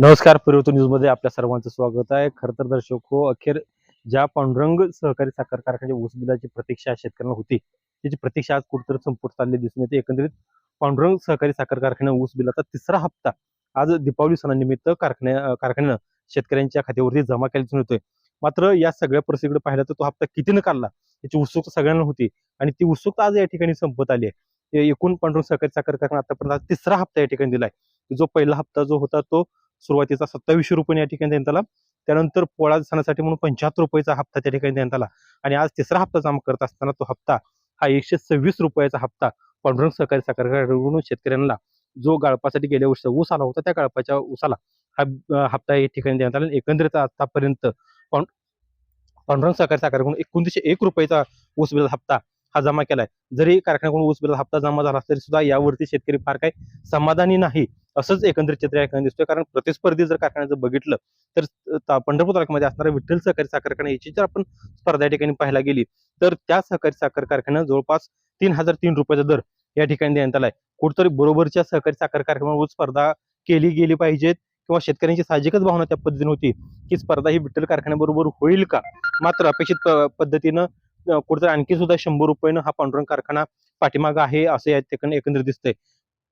नमस्कार परिवर्तन न्यूजमध्ये आपल्या सर्वांचं स्वागत आहे. खर तर दर्शक हो अखेर ज्या पांडुरंग सहकारी साखर कारखान्याच्या ऊस बिलाची प्रतीक्षा शेतकऱ्यांना होती त्याची प्रतीक्षा आज कुठेतरी संपूर्ण चालली दिसून येते. एकंदरीत पांडुरंग सहकारी साखर कारखान्या ऊस बिलाचा तिसरा हप्ता आज दीपावली सणानिमित्त कारखान्या कारखान्यानं शेतकऱ्यांच्या खात्यावरती जमा केला दिसून येतोय. मात्र या सगळ्या परिस्थितीकडे पाहिलं तर तो हप्ता कितीनं काढला याची उत्सुकता सगळ्यांना होती आणि ती उत्सुकता आज या ठिकाणी संपत आली आहे. एकूण पांडुरंग सहकारी साखर कारखाना आतापर्यंत तिसरा हप्ता या ठिकाणी दिलाय. जो पहिला हप्ता जो होता तो सुरुवातीचा सत्तावीसशे रुपये या ठिकाणी देण्यात आला. त्यानंतर पोळा सणासाठी म्हणून पंच्याहत्तर रुपयाचा हप्ता त्या ठिकाणी देण्यात आला. आणि आज तिसरा हप्ता जमा करत असताना तो हप्ता हा एकशे सव्वीस रुपयाचा हप्ता पांडुरंग सहकारी साखर शेतकऱ्यांना जो गाळपासाठी गेल्या वर्षी ऊस आला होता त्या गाळपाच्या ऊसाला हा हप्ता या ठिकाणी देण्यात आला. आणि एकंदरीत आतापर्यंत पांढरंग पांडुरंग सहकारी साखर एकोणतीसशे एक रुपयाचा ऊस बिलाचा हप्ता हा जमा केलाय. जरी कारखान्याकडून ऊस बिलाचा हप्ता जमा झाला तरी सुद्धा यावरती शेतकरी फार काही समाधानी नाही. असंच एकंदरीत चित्र या ठिकाणी दिसतोय. कारण प्रतिस्पर्धी जर कारखान्याचं बघितलं तर पंढरपूर तालुक्यामध्ये असणारा विठ्ठल सहकारी साखर कारखाना याची जर आपण स्पर्धा या ठिकाणी पाहायला गेली तर त्या सहकारी साखर कारखान्यात जवळपास तीन हजार तीन रुपयाचा दर या ठिकाणी देण्यात आलाय. कुठतरी बरोबरच्या सहकारी साखर कारखान्यावर स्पर्धा केली गेली पाहिजेत किंवा शेतकऱ्यांची साहजिकच भावना त्या पद्धतीने होती की स्पर्धा ही विठ्ठल कारखान्याबरोबर होईल का? मात्र अपेक्षित पद्धतीनं अं, कुठेतरी आणखी सुद्धा शंभर रुपयानं हा पांडुरंग कारखाना पाठीमागं आहे असं या ठिकाणी एकंदरीत दिसतंय.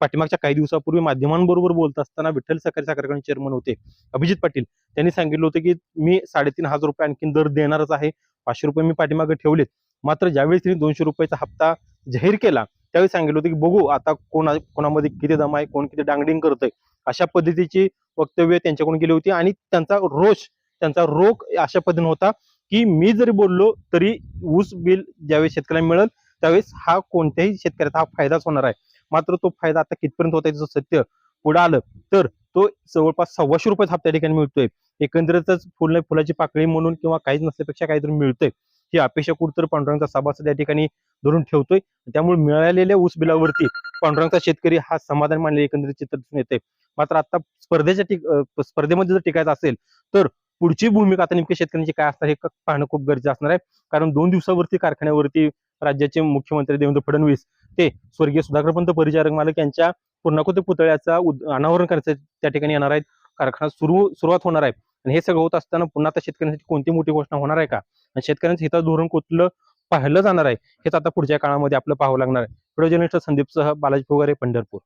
पाठीमागच्या काही दिवसापूर्वी माध्यमांबरोबर बोलत असताना विठ्ठल सहकारी साखर चेअरमन होते अभिजित पाटील. त्यांनी सांगितलं होतं की मी साडेतीन हजार रुपये आणखीन दर देणारच आहे. पाचशे रुपये मी पाठीमागे ठेवलेत. मात्र ज्यावेळी त्यांनी दोनशे रुपयाचा हप्ता जाहीर केला त्यावेळी सांगितलं होतं की बघू आता कोणा कोणामध्ये किती दम आहे कोण किती डांगडिंग करतंय. अशा पद्धतीची वक्तव्य त्यांच्याकडून गेली होती आणि त्यांचा रोष त्यांचा रोख अशा पद्धतीने होता की मी जरी बोललो तरी ऊस बिल ज्यावेळी शेतकऱ्यांना मिळेल त्यावेळेस हा कोणत्याही शेतकऱ्याचा हा फायदाच होणार आहे. मात्र तो फायदा आता कितपर्यंत होता त्याचं सत्य पुढे आलं तर तो जवळपास सव्वाशे रुपये हप्त्या ठिकाणी मिळतोय. एकंदरीतच फुल फुलाची पाकळी म्हणून किंवा काहीच नसल्यापेक्षा काहीतरी मिळतंय. ही अपेक्षा कुठतर पांडुरंगचा सभासद या ठिकाणी धरून ठेवतोय. त्यामुळे मिळालेल्या ऊस बिलावरती पांडुरंगचा शेतकरी हा समाधान मानले एकंदरीत चित्र दिसून येते मात्र आता स्पर्धेच्या टिक स्पर्धेमध्ये जर टिकायचं असेल तर पुढची भूमिका आता नेमक्या शेतकऱ्यांची काय असणार हे पाहणं खूप गरजेचं असणार आहे. कारण दोन दिवसावरती कारखान्यावरती राज्याचे मुख्यमंत्री देवेंद्र फडणवीस ते स्वर्गीय सुधाकरपंत परिचारक मालक यांच्या पूर्णाकृती पुतळ्याचा अनावरण करायचं त्या ठिकाणी येणार आहेत. कारखाना सुरू सुरुवात होणार आहे. आणि हे सगळं होत असताना पुन्हा आता शेतकऱ्यांसाठी कोणती मोठी घोषणा होणार आहे का? आणि शेतकऱ्यांचं हिता धोरण कुठलं पाहिलं जाणार आहे? हेच आता पुढच्या काळामध्ये आपलं पाहावं लागणार आहे. व्हिडिओ जर्नलिस्ट संदीपसह बालाजी फुगारे पंढरपूर.